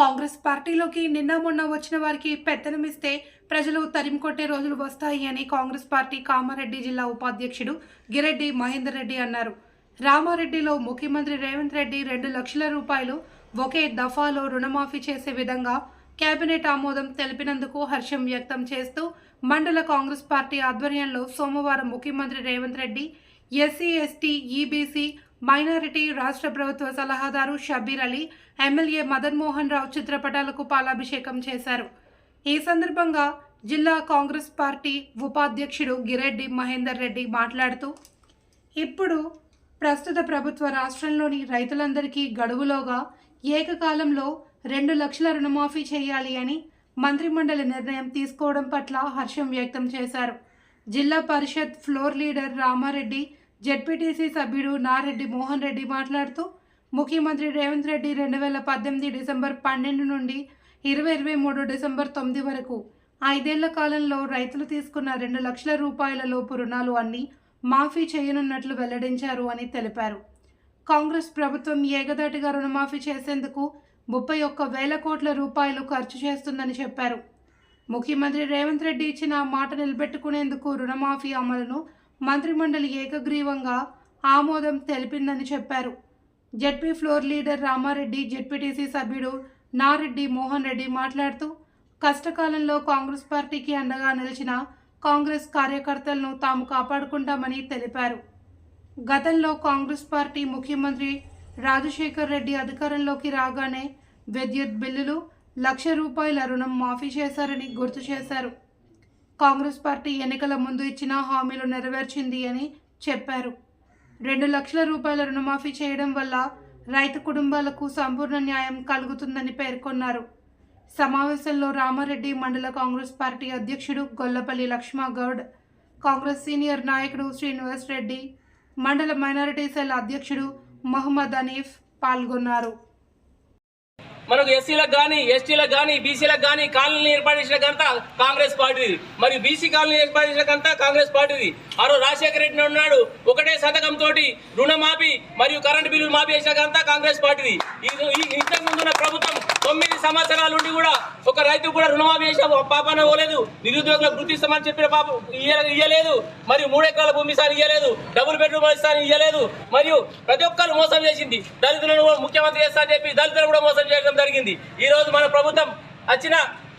కాంగ్రెస్ పార్టీలోకి నిన్న మొన్న వచ్చిన వారికి పెత్తనమిస్తే ప్రజలు తరిమికొట్టే రోజులు వస్తాయి అని కాంగ్రెస్ పార్టీ కామారెడ్డి జిల్లా ఉపాధ్యక్షుడు గిరెడ్డి మహేందర్ రెడ్డి అన్నారు. రామారెడ్డిలో ముఖ్యమంత్రి రేవంత్ రెడ్డి రెండు లక్షల రూపాయలు ఒకే దఫాలో రుణమాఫీ చేసే విధంగా కేబినెట్ ఆమోదం తెలిపినందుకు హర్షం వ్యక్తం చేస్తూ మండల కాంగ్రెస్ పార్టీ ఆధ్వర్యంలో సోమవారం ముఖ్యమంత్రి Revanth Reddy SC ST EBC minority రాష్ట్ర ప్రభుత్వ సలహాదారు షబీర్ అలీ ఎమ్మెల్యే మదన్ మోహన్ రావు చిత్రపటాలకు పాలాభిషేకం చేశారు. ఈ సందర్భంగా జిల్లా కాంగ్రెస్ పార్టీ ఉపాధ్యక్షుడు గిరెడ్డి మహేందర్ రెడ్డి మాట్లాడుతూ ఇప్పుడు ప్రస్తుత ప్రభుత్వ రాష్ట్రంలోని రైతులందరికీ గడువులోగా ఏకకాలంలో రెండు లక్షల రుణమాఫీ చేయాలి అని మంత్రిమండలి నిర్ణయం తీసుకోవడం పట్ల హర్షం వ్యక్తం చేశారు. Zilla Parishad floor leader Ramareddy ZPTC సభ్యుడు నారెడ్డి మోహన్ రెడ్డి మాట్లాడుతూ ముఖ్యమంత్రి రేవంత్ రెడ్డి రెండు వేల పద్దెనిమిది డిసెంబర్ పన్నెండు నుండి ఇరవై ఇరవై మూడు డిసెంబర్ తొమ్మిది వరకు ఐదేళ్ళ కాలంలో రైతులు తీసుకున్న రెండు లక్షల రూపాయల లోపు రుణాలు అన్నీ మాఫీ చేయనున్నట్లు వెల్లడించారు అని తెలిపారు. కాంగ్రెస్ ప్రభుత్వం ఏకదాటిగా రుణమాఫీ చేసేందుకు ముప్పై ఒక్క వేల కోట్ల రూపాయలు ఖర్చు చేస్తుందని చెప్పారు. ముఖ్యమంత్రి రేవంత్ రెడ్డి ఇచ్చిన మాట నిలబెట్టుకునేందుకు రుణమాఫీ అమలును మంత్రిమండలి ఏకగ్రీవంగా ఆమోదం తెలిపిందని చెప్పారు. ZP floor leader Ramareddy ZPTC సభ్యుడు నారెడ్డి మోహన్ రెడ్డి మాట్లాడుతూ కష్టకాలంలో కాంగ్రెస్ పార్టీకి అండగా నిలిచిన కాంగ్రెస్ కార్యకర్తలను తాము కాపాడుకుంటామని తెలిపారు. గతంలో కాంగ్రెస్ పార్టీ ముఖ్యమంత్రి రాజశేఖర్ రెడ్డి అధికారంలోకి రాగానే విద్యుత్ బిల్లులు లక్ష రూపాయల రుణం మాఫీ చేశారని గుర్తు చేశారు. కాంగ్రెస్ పార్టీ ఎన్నికల ముందు ఇచ్చిన హామీలు నెరవేర్చింది అని చెప్పారు. రెండు లక్షల రూపాయల రుణమాఫీ చేయడం వల్ల రైతు కుటుంబాలకు సంపూర్ణ న్యాయం కలుగుతుందని పేర్కొన్నారు. సమావేశంలో రామారెడ్డి మండల కాంగ్రెస్ పార్టీ అధ్యక్షుడు గొల్లపల్లి లక్ష్మగౌడ్ కాంగ్రెస్ సీనియర్ నాయకుడు శ్రీనివాస్ రెడ్డి మండల మైనారిటీ సెల్ అధ్యక్షుడు మహమ్మద్ అనీఫ్ పాల్గొన్నారు. మనకు ఎస్సీలకు కానీ ఎస్టీలకు కానీ బీసీలకు కానీ కాలనీ ఏర్పాటు చేసిన కాంగ్రెస్ పార్టీది. మరి బీసీ కాలనీ ఏర్పాటు చేసిన కాంగ్రెస్ పార్టీది. ఆ రోజు రాజశేఖర రెడ్డి ఉన్నాడు. ఒకటే శతకం తోటి రుణమాఫీ మరియు కరెంటు బిల్లులు మాఫీ చేసిన కాంగ్రెస్ పార్టీది. ఇంతకు ముందున్న ప్రభుత్వం తొమ్మిది సంవత్సరాల నుండి కూడా ఒక రైతు కూడా రుణమాఫీ చేసిన పాపన పోలేదు. నిరుద్యోగులకు గుర్తిస్తామని చెప్పిన పాప ఇయ్యలేదు. మరియు మూడెకరాల భూమి సార్ ఇయ్యలేదు. డబుల్ బెడ్రూమ్ ఇస్తారని ఇయ్యలేదు. మరియు ప్రతి ఒక్కరు మోసం చేసింది. దళితులను ముఖ్యమంత్రి చేస్తా చెప్పి దళితులను కూడా మోసం చేయడం జరిగింది. ఈ రోజు మన ప్రభుత్వం వచ్చిన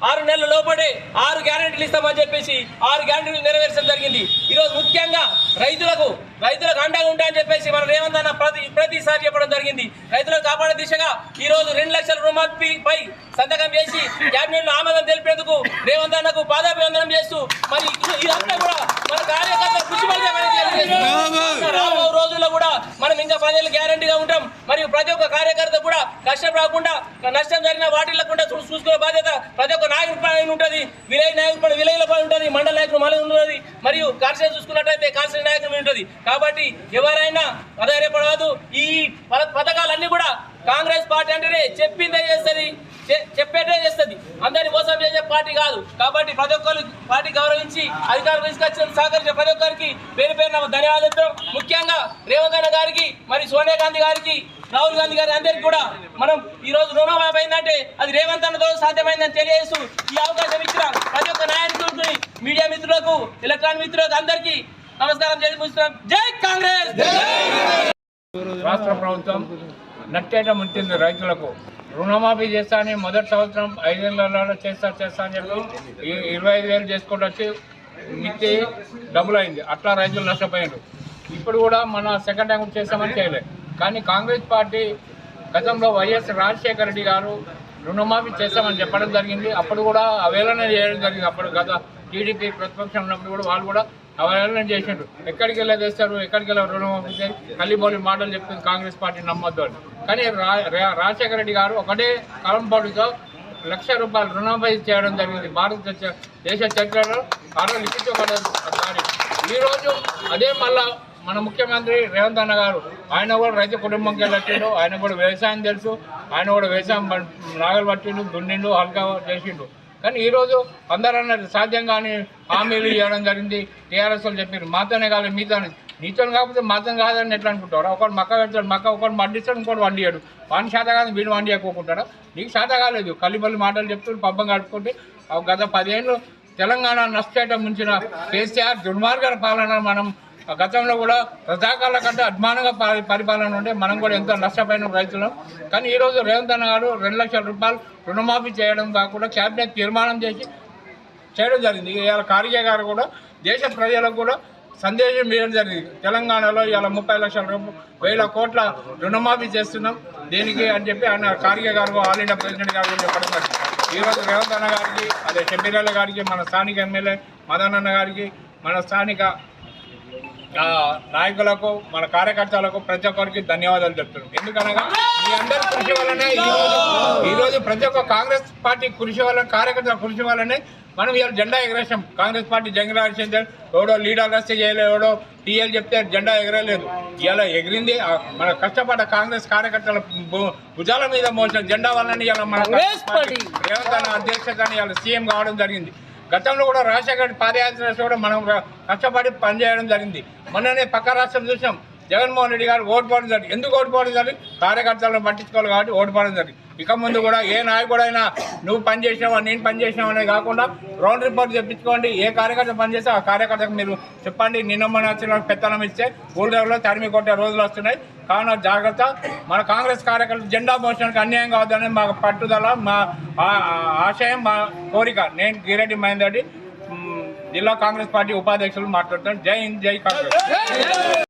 ఆరు నెలల లోపడే ఆరు గ్యారెంటీలు ఇస్తామని చెప్పేసి ఆరు గ్యారెంటీలు నెరవేర్చడం జరిగింది. ఈ రోజు ముఖ్యంగా రైతులకు రైతులకు అండగా ఉంటాయని చెప్పేసి మన రేవంత్ అన్న ప్రతి ప్రతిసారి చెప్పడం జరిగింది. రైతులను కాపాడే దిశగా ఈ రోజు రెండు లక్షల రుణమాఫీపై సంతకం చేసి క్యాబినెట్లో ఆమోదం తెలిపేందుకు రేవంత్ అన్నకు పాదాభివందనం చేస్తూ మరి ఇది- ఇదంతా కూడా మన కృషి. రాబో రోజుల్లో కూడా మనం ఇంకా పదేళ్ళు గ్యారంటీగా ఉంటాం. మరియు ప్రతి ఒక్క కార్యకర్త కష్టం రాకుండా నష్టం జరిగిన వాటిల్లకుండా చూ- చూసుకునే బాధ్యత ప్రతి ఒక్క నాయకుడి పైన ఉంటుంది. విలేజ్ నాయకుడి పైన విలేజ్ల పైన ఉంటుంది. మండల నాయకుడు మళ్ళీ ఉంటుంది. మరియు కాన్స్టిట్యూషన్ చూసుకున్నట్లయితే కాన్స్టిట్యూషన్ నాయకుడు ఉంటుంది. కాబట్టి ఎవరైనా అధైర్యపడవద్దు. ఈ పథకాలన్నీ కూడా కాంగ్రెస్ పార్టీ అంటేనే చెప్పిందే చేస్తుంది. చె- చెప్పేటే చేస్తుంది. అందరిని మోసం చేసే పార్టీ కాదు. కాబట్టి ప్రతి ఒక్కరు పార్టీ గౌరవించి అధికారం తీసుకొచ్చిన సహకరించిన ప్రతి ఒక్కరికి పేరు పేరున ధన్యవాదాలు ముఖ్యంగా రేవంత్ గారికి మరి సోనియా గాంధీ గారికి రాహుల్ గాంధీ గారి అందరికి కూడా మనం ఈ రోజు రుణమాఫీ అయిందంటే అది రేవంత్ అన్నతో సాధ్యమైందని తెలియజేస్తూ ఈ అవకాశం ఇచ్చిన ప్రతి ఒక్క నాయకుడికి మీడియా మిత్రులకు ఎలక్ట్రానిక్ మిత్రులకు అందరికీ నమస్కారం చేసి ముగిస్తున్నాం జై కాంగ్రెస్! రాష్ట్ర ప్రభుత్వం నట్టేట ముంచింది రైతులకు. రుణమాఫీ చేస్తానని మొదటి సంవత్సరం ఐదేళ్ళలో చేస్తా చేస్తా అని చెప్పి ఈ- ఇరవై ఐదు వేలు చేసుకుంటూ వచ్చి మిత్తి డబుల్ అయింది అట్లా రైతులు నష్టపోయారు ఇప్పుడు కూడా మన సెకండ్ టైం కూడా చేస్తామని చేయలేదు కానీ కాంగ్రెస్ పార్టీ గతంలో వైఎస్ రాజశేఖర రెడ్డి గారు రుణమాఫీ చేస్తామని చెప్పడం జరిగింది. అప్పుడు కూడా అవేళన చేయడం జరిగింది. అప్పుడు గత టీడీపీ ప్రతిపక్షం ఉన్నప్పుడు కూడా వాళ్ళు కూడా అవహేళన చేసిండ్రు. ఎక్కడికి వెళ్ళి తెస్తారు ఎక్కడికి వెళ్ళి రుణమాఫీ చేసి? కల్లిబోలి మాటలు చెప్తుంది కాంగ్రెస్ పార్టీ నమ్మొద్దు అని. కానీ రా- రా- రాజశేఖర రెడ్డి గారు ఒకటే కలంపాటుతో లక్ష రూపాయలు రుణమాఫీ చేయడం జరిగింది. భారత దేశ చరిత్రలో ఆరో లిఖించబడ్డది ఈరోజు అదే మళ్ళా మన ముఖ్యమంత్రి రేవంత్ అన్న గారు ఆయన కూడా రైతు కుటుంబంకి వెళ్ళట్టిండు ఆయన కూడా వ్యవసాయం తెలుసు ఆయన కూడా వ్యవసాయం నాగలు పట్టిండు దున్నిండు హల్కా చేసిండు. కానీ ఈరోజు అందరూ అన్నారు సాధ్యం కానీ హామీలు ఇవ్వడం జరిగింది టీఆర్ఎస్ వాళ్ళు చెప్పారు మాతోనే కాదు మీతో నీతో కాకపోతే మాత్రం కాదని ఎట్లా అనుకుంటారు? ఒకడు మక్క పెడతాడు మక్క ఒకడు మండిస్తాడు ఇంకోటి వండియాడు వాడిని శాత కాదు వీడు వండి ఎక్కుకుంటాడా నీకు శాత కాలేదు. కలిపల్లి మాటలు చెప్తూ పబ్బం గడుపుకుంటే ఆ గత పదేళ్ళు తెలంగాణ నష్టం ముంచిన కేసీఆర్ దుర్మార్గ పాలన మనం గతంలో కూడా రజాకాల కంటే అభిమానంగా పరి- పరిపాలన ఉంటే మనం కూడా ఎంతో నష్టపోయిన రైతులం. కానీ ఈరోజు రేవంత్ అన్న గారు రెండు లక్షల రూపాయలు రుణమాఫీ చేయడం కాకుండా క్యాబినెట్ తీర్మానం చేసి చేయడం జరిగింది. ఇవాళ కార్గే గారు కూడా దేశ ప్రజలకు కూడా సందేశం ఇవ్వడం జరిగింది. తెలంగాణలో ఇవాళ ముప్పై లక్షల రూపాయలు వేల కోట్ల రుణమాఫీ చేస్తున్నాం. దేనికి అని చెప్పి ఆయన కార్గే గారు ఆల్ ఇండియా ప్రెసిడెంట్ గారు చెప్పడం జరిగింది. ఈరోజు రేవంత్ అన్న గారికి అదే షబ్బీరాల గారికి మన స్థానిక ఎమ్మెల్యే మదన్ అన్న గారికి మన స్థానిక నాయకులకు మన కార్యకర్తలకు ప్రతి ఒక్కరికి ధన్యవాదాలు చెప్తున్నాం. ఎందుకనగా మీ అందరి కృషి వల్లనే ఈరోజు ప్రతి ఒక్క కాంగ్రెస్ పార్టీ కృషి వల్ల కార్యకర్తల కృషి వల్లనే మనం ఇవాళ జెండా ఎగరేసాం కాంగ్రెస్ పార్టీ జెండా ఎగరేసింది ఎవడో లీడర్ వస్తే చేయలేదు ఎవడో టీఎల్ చెప్తే జెండా ఎగరలేదు. ఇలా ఎగిరింది మన కష్టపడ్డ కాంగ్రెస్ కార్యకర్తల భుజాల మీద మోసిన జెండా వల్లనే ఇలా మన రేవంత్ అన్న అధ్యక్షతని ఇవాళ సీఎం కావడం జరిగింది. గతంలో కూడా రాజశేఖర్ పాదయాత్ర కూడా మనం కష్టపడి పనిచేయడం జరిగింది. మొన్ననే పక్క రాష్ట్రం చూసాం. జగన్మోహన్ రెడ్డి గారు ఓడిపోవడం జరిగింది. ఎందుకు ఓడిపోవడం జరిగింది? కార్యకర్తలను పట్టించుకోవాలి కాబట్టి ఓడిపోవడం జరిగింది. ఇక ముందు కూడా ఏ నాయకుడైనా నువ్వు పని చేసినావా నేను పని చేసినావు అనేది కాకుండా రౌండ్ రిపోర్ట్ తెప్పించుకోండి. ఏ కార్యకర్త పనిచేస్తే ఆ కార్యకర్తకు మీరు చెప్పండి. నిన్నమ్మని మన వచ్చిన పెత్తనం ఇస్తే ఊళ్ళో తరిమి కొట్టే రోజులు వస్తున్నాయి. కావున జాగ్రత్త. మన కాంగ్రెస్ కార్యకర్తలు జెండా మోషన్కి అన్యాయం కావద్దని మా పట్టుదల మా ఆశయం మా కోరిక. నేను గిరెడ్డి మహేందర్ రెడ్డి జిల్లా కాంగ్రెస్ పార్టీ ఉపాధ్యక్షులు మాట్లాడుతున్నాను. జై హింద్ జై కాంగ్రెస్.